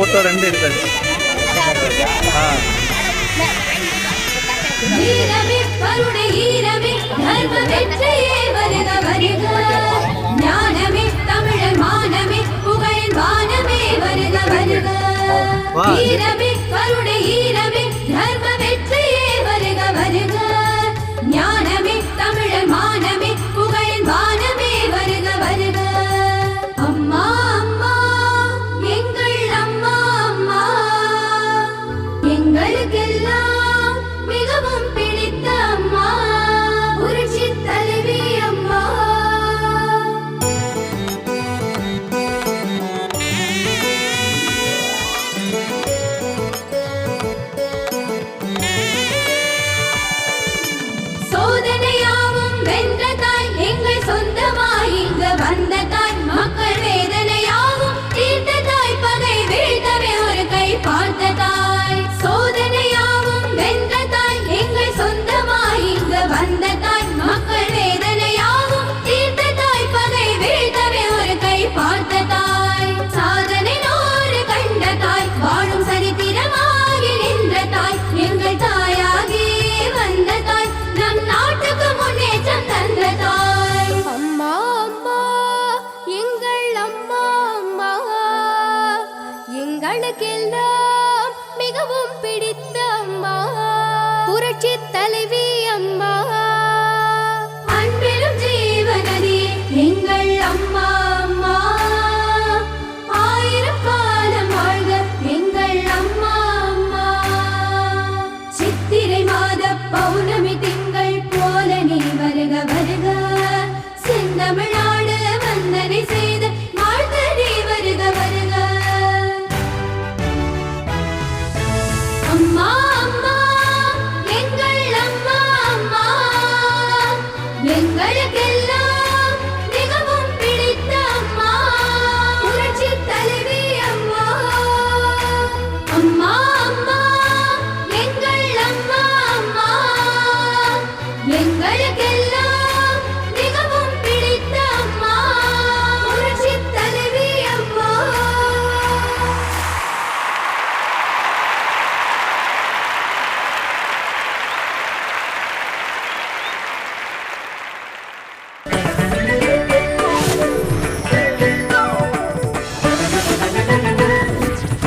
Photo ரெண்டு எடுத்தாரு ஆ. வீரமே கருணை ஈரமே தர்ம வெற்றியே வருக வருக. வீரமே கருணை ஈரமே தர்ம மக்களுக்கெல்லாம் மிகவும் பிடித்த அம்மா. புரட்சி தலைவி அம்மா. எங்களுக்கெல்லாம்